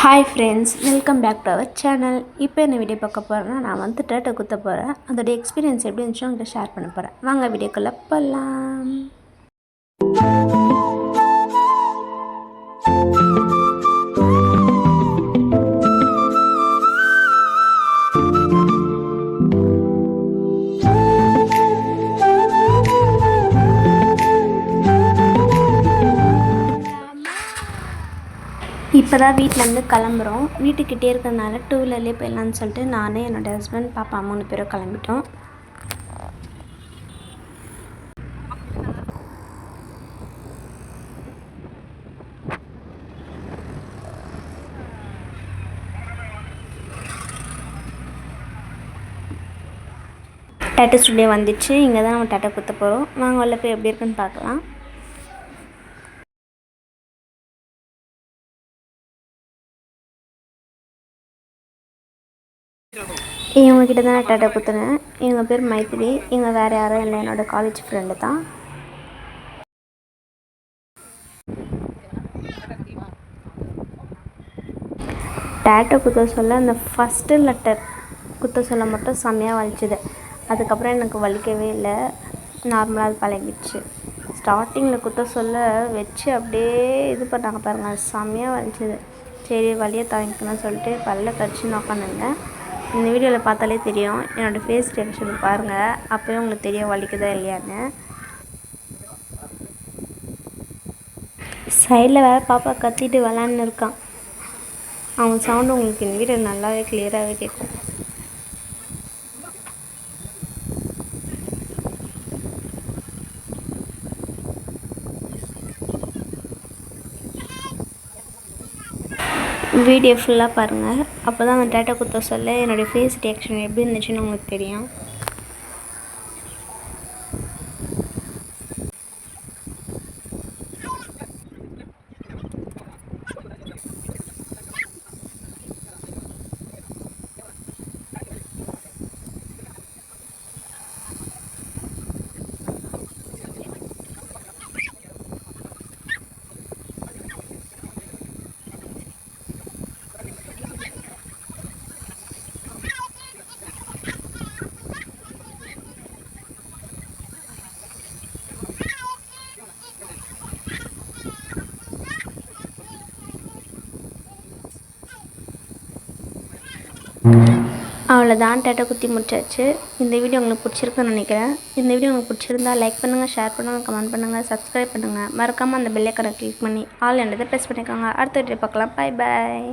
Hi friends welcome back to our channel இப்போ என்ன video பார்க்க போகிறேன்னா நான் வந்து டேட்டை குத்த போகிறேன் அதோடைய எக்ஸ்பீரியன்ஸ் எப்படி இருந்துச்சோ உங்கள்கிட்ட ஷேர் பண்ண போகிறேன் வாங்க வீடியோக்குள்ளே போகலாம் இப்போ தான் வீட்டிலேருந்து கிளம்புறோம். வீட்டுக்கிட்டே இருக்கிறதுனால டூ வீலர்லேயே போயிடலான்னு சொல்லிட்டு நான் என்னோடய ஹஸ்பண்ட் பாப்பா மூணு பேரும் கிளம்பிட்டோம். டேட்டா ஸ்டுடியோ வந்துச்சு. இங்கே தான் நம்ம டேட்டா குத்த போகிறோம் நாங்கள் உள்ள போய் எப்படி இருக்குன்னு பார்க்கலாம். இவங்க கிட்ட தான் நான் டாட்டா குத்துனேன் இவங்க பேர் மைத்திரி. இவங்க வேறு யாரும் இல்லை. என்னோட காலேஜ் ஃப்ரெண்டு தான். டேட்டா குத்த சொல்ல அந்த ஃபஸ்ட்டு லெட்டர் குத்த சொல்ல மட்டும் செம்மையாக வலிச்சுது. அதுக்கப்புறம் எனக்கு வலிக்கவே இல்லை. நார்மலாக அது பழகிடுச்சு. ஸ்டார்டிங்கில் குத்த சொல்ல வச்சு அப்படியே இது பண்ணாங்க பாருங்கள் செம்மையாக வலிச்சுது. சரி வலியை தாங்கிக்கணும்னு சொல்லிட்டு பல்ல கடிச்சு உட்காந்துருந்தேன் இந்த வீடியோவில் பார்த்தாலே தெரியும். என்னோடய ஃபேஸ் ரியாக்ஷன் பாருங்கள் அப்போயே உங்களுக்கு தெரியும் வலிக்குதா இல்லையான்னு. சைடில் வேறு பாப்பா கத்திட்டு விளாட்னு இருக்கான். அவன் சவுண்டு உங்களுக்கு இந்த வீடியோ நல்லாவே கிளியராகவே கேட்கும் வீடியோ ஃபுல்லாக பாருங்கள் அப்போ தான் அந்த டேட்டா குத்த சொல்ல என்னுடைய ஃபேஸ் ரியாக்ஷன் எப்படி இருந்துச்சுன்னு உங்களுக்கு தெரியும். அவ்வளோதான் டேட்டா குத்தி முடிச்சாச்சு. இந்த வீடியோ உங்களுக்கு பிடிச்சிருக்குன்னு நினைக்கிறேன். இந்த வீடியோ உங்களுக்கு பிடிச்சிருந்தா லைக் பண்ணுங்கள் ஷேர் பண்ணுங்கள் கமெண்ட் பண்ணுங்கள் சப்ஸ்கிரைப் பண்ணுங்கள் மறக்காமல் அந்த பெல்லைக்கனை கிளிக் பண்ணி ஆல் என்றதை ப்ரெஸ் பண்ணிக்கோங்க. அடுத்த வீடியோ பார்க்கலாம். பாய் பாய்